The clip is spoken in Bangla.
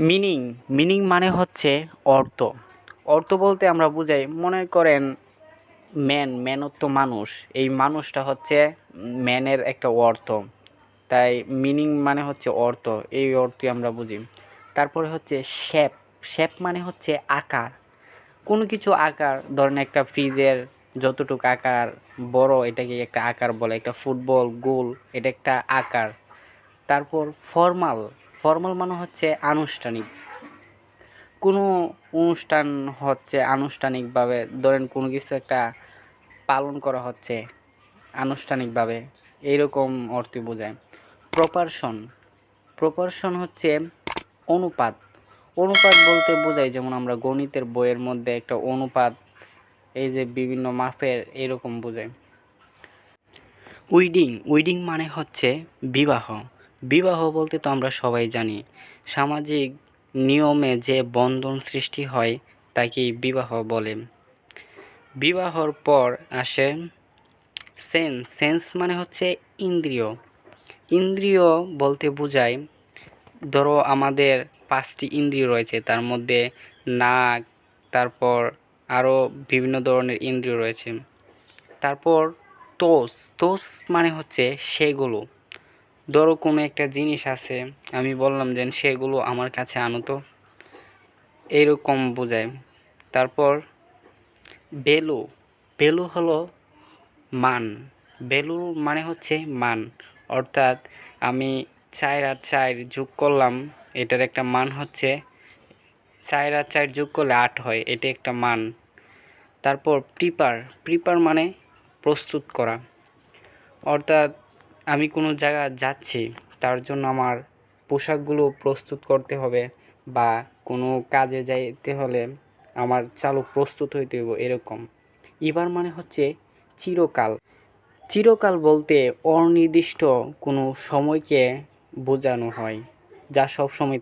মিনিং মিনিং মানে হচ্ছে অর্থ। অর্থ বলতে আমরা বুঝাই, মনে করেন ম্যান, ম্যানত্ব মানুষ। এই মানুষটা হচ্ছে ম্যানের একটা অর্থ। তাই মিনিং মানে হচ্ছে অর্থ, এই অর্থই আমরা বুঝি। তারপরে হচ্ছে শেপ শেপ মানে হচ্ছে আকার। কোনো কিছু আকার, ধরেন একটা ফ্রিজের যতটুকু আকার বড়, এটাকে একটা আকার বলে, একটা ফুটবল গোল, এটা একটা আকার। তারপর ফর্মাল ফর্মাল মানে হচ্ছে আনুষ্ঠানিক। কোনো অনুষ্ঠান হচ্ছে আনুষ্ঠানিকভাবে, ধরেন কোনো কিছু একটা পালন করা হচ্ছে আনুষ্ঠানিকভাবে, এইরকম অর্থে বোঝায়। প্রপারশন প্রপারশন হচ্ছে অনুপাত। অনুপাত বলতে বোঝায়, যেমন আমরা গণিতের বইয়ের মধ্যে একটা অনুপাত, এই যে বিভিন্ন মাপের এরকম বোঝায়। উইডিং উইডিং মানে হচ্ছে বিবাহ। বিবাহ বলতে তো আমরা সবাই জানি। সামাজিক নিয়মে যে বন্ধন সৃষ্টি হয় তাকেই বিবাহ বলে। বিবাহর পর আসে সেন্স সেন্স মানে হচ্ছে ইন্দ্রিয়। ইন্দ্রিয় বলতে বোঝায়, ধরো আমাদের পাঁচটি ইন্দ্রিয় রয়েছে, তার মধ্যে নাক, তারপর আরও বিভিন্ন ধরনের ইন্দ্রিয় রয়েছে। তারপর তোষ। তোষ মানে হচ্ছে সেগুলো। ধরো কোনো একটা জিনিস আছে, আমি বললাম যে সেগুলো আমার কাছে আনো তো। এইরকম বোঝায়। তারপর বেলু বেলু হলো মান। বেলু মানে হচ্ছে মান। অর্থাৎ আমি চার আর চার যোগ করলাম, এটার একটা মান হচ্ছে, চার আর চার যোগ করলে আট হয়, এটা একটা মান। তারপর প্রিপার প্রিপার মানে প্রস্তুত করা। অর্থাৎ আমি কোনো জায়গা যাচ্ছি, তার জন্য আমার পোশাকগুলো প্রস্তুত করতে হবে বা কোনো কাজে যাইতে হলে আমার চালু প্রস্তুত হইতে হইব এরকম। এবার মানে হচ্ছে চিরকাল। চিরকাল বলতে অনির্দিষ্ট কোনো সময়কে বোঝানো হয়, যা সব সময়